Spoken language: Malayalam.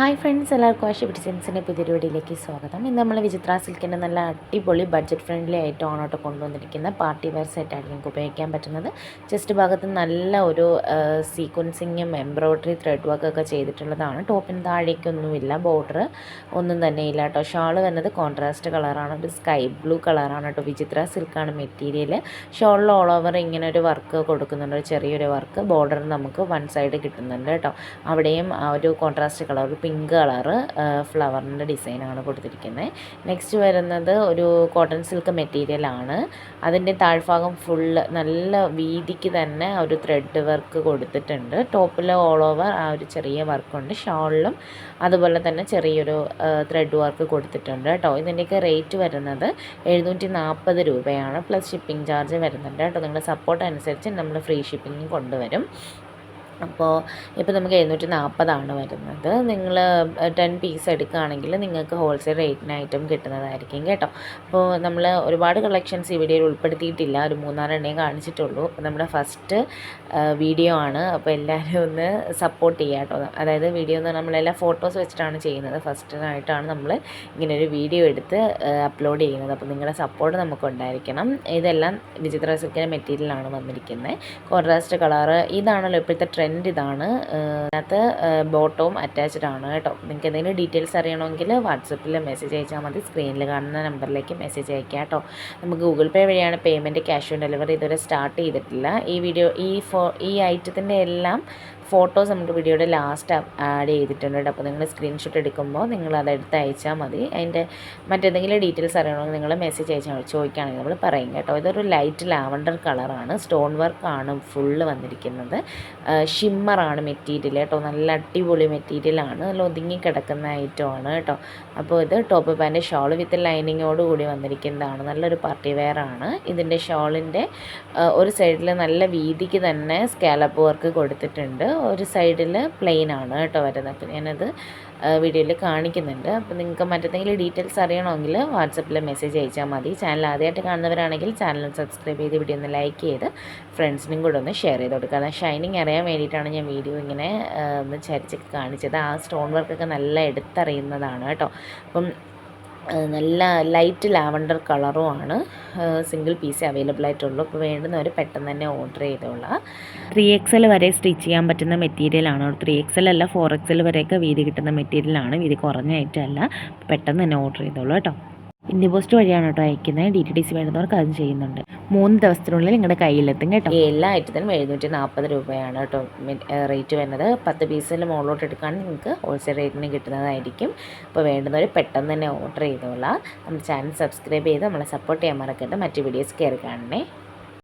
ഹായ് ഫ്രണ്ട്സ് എല്ലാവർക്കും ആശി ഡിസൈൻസിന്റെ പുതിയ വീഡിയോയിലേക്ക് സ്വാഗതം. ഇന്ന് നമ്മൾ വിചിത്ര സിൽക്കിന്റെ നല്ല അടിപൊളി ബഡ്ജറ്റ് ഫ്രണ്ട്ലി ആയിട്ട് ഓണോട്ട് കൊണ്ടുവന്നിരിക്കുന്ന പാർട്ടി വെയർ സെറ്റാണ് നിങ്ങൾക്ക് ഉപയോഗിക്കാൻ പറ്റുന്നത്. ജസ്റ്റ് ഭാഗത്ത് നല്ല ഒരു സീക്വൻസിങ്ങും എംബ്രോയ്ഡറി ത്രെഡ് വർക്ക് ഒക്കെ ചെയ്തിട്ടുള്ളതാണ്. ടോപ്പിന് താഴേക്കൊന്നുമില്ല ബോർഡർ ഒന്നും തന്നെ ഇല്ല കേട്ടോ. ഷാൾ വന്നത് കോൺട്രാസ്റ്റ് കളറാണ് ഒരു സ്കൈ ബ്ലൂ കളറാണ് കേട്ടോ. വിചിത്ര സിൽക്കാണ് മെറ്റീരിയൽ ഷോളിൽ ഓൾ ഓവർ ഇങ്ങനെ ഒരു വർക്ക് കൊടുക്കുന്നുണ്ട്. ഒരു ചെറിയൊരു വർക്ക് ബോർഡർ നമുക്ക് വൺ സൈഡ് കിട്ടുന്നുണ്ട് കേട്ടോ. അവിടെയും ആ ഒരു കോൺട്രാസ്റ്റ് കളർ ഒരു പിങ്ക് കളറ് ഫ്ലവറിന്റെ ഡിസൈനാണ് കൊടുത്തിരിക്കുന്നത് നെക്സ്റ്റ് വരുന്നത് ഒരു കോട്ടൺ സിൽക്ക് മെറ്റീരിയലാണ് അതിന്റെ താഴ്ഭാഗം ഫുള്ള് നല്ല വീതിക്ക് തന്നെ ഒരു ത്രെഡ് വർക്ക് കൊടുത്തിട്ടുണ്ട്. ടോപ്പിൽ ഓൾ ഓവർ ആ ഒരു ചെറിയ വർക്കുണ്ട് ഷോളിലും അതുപോലെ തന്നെ ചെറിയൊരു ത്രെഡ് വർക്ക് കൊടുത്തിട്ടുണ്ട് കേട്ടോ. ഇതിന്റെയൊക്കെ റേറ്റ് വരുന്നത് എഴുന്നൂറ്റി നാൽപ്പത് രൂപയാണ്. പ്ലസ് ഷിപ്പിംഗ് ചാർജ് വരുന്നുണ്ട് കേട്ടോ. നിങ്ങളുടെ സപ്പോർട്ട് അനുസരിച്ച് നമ്മൾ ഫ്രീ ഷിപ്പിംഗ് കൊണ്ടുവരും. അപ്പോൾ ഇപ്പോൾ നമുക്ക് എഴുന്നൂറ്റി നാൽപ്പതാണ് വരുന്നത്. നിങ്ങൾ ടെൻ പീസ് എടുക്കുകയാണെങ്കിൽ നിങ്ങൾക്ക് ഹോൾസെയിൽ റേറ്റിനായിട്ടും കിട്ടുന്നതായിരിക്കും കേട്ടോ. അപ്പോൾ നമ്മൾ ഒരുപാട് കളക്ഷൻസ് ഈ വീഡിയോയിൽ ഉൾപ്പെടുത്തിയിട്ടില്ല. ഒരു മൂന്നാലെണ്ണേ കാണിച്ചിട്ടുള്ളൂ. അപ്പോൾ നമ്മുടെ ഫസ്റ്റ് വീഡിയോ ആണ്. അപ്പോൾ എല്ലാവരും ഒന്ന് സപ്പോർട്ട് ചെയ്യുക കേട്ടോ. അതായത് വീഡിയോ എന്ന് നമ്മളെല്ലാം ഫോട്ടോസ് വെച്ചിട്ടാണ് ചെയ്യുന്നത്. ഫസ്റ്റിനായിട്ടാണ് നമ്മൾ ഇങ്ങനൊരു വീഡിയോ എടുത്ത് അപ്ലോഡ് ചെയ്യുന്നത്. അപ്പോൾ നിങ്ങളുടെ സപ്പോർട്ട് നമുക്ക് ഉണ്ടായിരിക്കണം. ഇതെല്ലാം വിചിത്ര സിക്കിന്റെ മെറ്റീരിയലാണ് വന്നിരിക്കുന്നത്. കോൺട്രാസ്റ്റ് കളറ് ഇതാണല്ലോ ഇപ്പോഴത്തെ ട്രെൻഡ്. ഇതാണ്. അതിനകത്ത് ബോട്ടവും അറ്റാച്ച്ഡ് ആണ് കേട്ടോ. നിങ്ങൾക്ക് എന്തെങ്കിലും ഡീറ്റെയിൽസ് അറിയണമെങ്കിൽ വാട്സപ്പിൽ മെസ്സേജ് അയച്ചാൽ മതി. സ്ക്രീനിൽ കാണുന്ന നമ്പറിലേക്ക് മെസ്സേജ് അയക്കാം കേട്ടോ. നമുക്ക് ഗൂഗിൾ പേ വഴിയാണ് പേയ്മെന്റ് ക്യാഷ് ഓൺ ഡെലിവറി ഇതുവരെ സ്റ്റാർട്ട് ചെയ്തിട്ടില്ല. ഈ വീഡിയോ ഈ ഫോ ഈ ഐറ്റത്തിന്റെ എല്ലാം ഫോട്ടോസ് നമുക്ക് വീഡിയോയുടെ ലാസ്റ്റ് ആഡ് ചെയ്തിട്ടുണ്ട് കേട്ടോ. അപ്പോൾ നിങ്ങൾ സ്ക്രീൻഷോട്ട് എടുക്കുമ്പോൾ നിങ്ങൾ അത് എടുത്ത് അയച്ചാൽ മതി. അതിന്റെ മറ്റെന്തെങ്കിലും ഡീറ്റെയിൽസ് അറിയണമെങ്കിൽ നിങ്ങൾ മെസ്സേജ് അയച്ചാൽ ചോദിക്കുകയാണെങ്കിൽ നമ്മൾ പറയും കേട്ടോ. ഇതൊരു ലൈറ്റ് ലാവണ്ടർ കളറാണ് സ്റ്റോൺ വർക്കാണ് ഫുള്ള് വന്നിരിക്കുന്നത്. ഷിമ്മറാണ് മെറ്റീരിയൽ കേട്ടോ. നല്ല അടിപൊളി മെറ്റീരിയലാണ് നല്ല ഒതുങ്ങി കിടക്കുന്ന ഐറ്റമാണ് കേട്ടോ. അപ്പോൾ ഇത് ടോപ്പ് പാന്റ് ഷോൾ വിത്ത് ലൈനിങ്ങോട് കൂടി വന്നിരിക്കുന്നതാണ്. നല്ലൊരു പാർട്ടി വെയർ ആണ്. ഇതിന്റെ ഷോളിന്റെ ഒരു സൈഡിൽ നല്ല വീതിക്ക് തന്നെ സ്കാലപ്പ് വർക്ക് കൊടുത്തിട്ടുണ്ട്. ഒരു സൈഡിൽ പ്ലെയിൻ ആണ് കേട്ടോ വരുന്നത്. അപ്പോൾ ഞാനത് വീഡിയോയിൽ കാണിക്കുന്നുണ്ട്. അപ്പോൾ നിങ്ങൾക്ക് മറ്റെന്തെങ്കിലും ഡീറ്റെയിൽസ് അറിയണമെങ്കിൽ വാട്സപ്പിൽ മെസ്സേജ് അയച്ചാൽ മതി. ചാനൽ ആദ്യമായിട്ട് കാണുന്നവരാണെങ്കിൽ ചാനൽ സബ്സ്ക്രൈബ് ചെയ്ത് വീഡിയോ ഒന്ന് ലൈക്ക് ചെയ്ത് ഫ്രണ്ട്സിനും കൂടെ ഒന്ന് ഷെയർ ചെയ്ത് കൊടുക്കുക. കാരണം ഷൈനിങ് അറിയാൻ വേണ്ടിയിട്ടാണ് ഞാൻ വീഡിയോ ഇങ്ങനെ ഒന്ന് ചരിച്ചൊക്കെ കാണിച്ചത്. ആ സ്റ്റോൺ വർക്കൊക്കെ നല്ല എടുത്തറിയുന്നതാണ് കേട്ടോ. അപ്പം നല്ല ലൈറ്റ് ലാവണ്ടർ കളറുമാണ് സിംഗിൾ പീസ് അവൈലബിൾ ആയിട്ടുള്ളൂ. അപ്പോൾ വേണ്ടുന്നവർ പെട്ടെന്ന് തന്നെ ഓർഡർ ചെയ്തോളാം. ത്രീ എക്സൽ വരെ സ്റ്റിച്ച് ചെയ്യാൻ പറ്റുന്ന മെറ്റീരിയലാണ് ത്രീ എക്സൽ അല്ല ഫോർ എക്സൽ വരെയൊക്കെ വീതി കിട്ടുന്ന മെറ്റീരിയലാണ് വീതി കുറഞ്ഞ ഐറ്റം അല്ല. പെട്ടെന്ന് തന്നെ ഓർഡർ ചെയ്തോളൂ കേട്ടോ. ഇന്ത്യ പോസ്റ്റ് വഴിയാണ് കേട്ടോ അയക്കുന്നത് ഡി ടി ഡി സി വേണ്ടുന്നവർക്ക് അതും ചെയ്യുന്നുണ്ട്. മൂന്ന് ദിവസത്തിനുള്ളിൽ നിങ്ങളുടെ കയ്യിലെത്തും കേട്ടോ. എല്ലാ ഐറ്റത്തിനും എഴുന്നൂറ്റി നാൽപ്പത് രൂപയാണ് കേട്ടോ റേറ്റ് വരുന്നത്. പത്ത് പീസിൽ മുകളിലോട്ട് എടുക്കുകയാണെങ്കിൽ നിങ്ങൾക്ക് ഹോൾസെയിൽ റേറ്റിന് കിട്ടുന്നതായിരിക്കും. അപ്പോൾ വേണ്ടുന്നവർ പെട്ടെന്ന് തന്നെ ഓർഡർ ചെയ്തോളാം. നമ്മുടെ ചാനൽ സബ്സ്ക്രൈബ് ചെയ്ത് നമ്മളെ സപ്പോർട്ട് ചെയ്യാൻ മറക്കരുത്. മറ്റ് വീഡിയോസ് കയറി കാണണേ.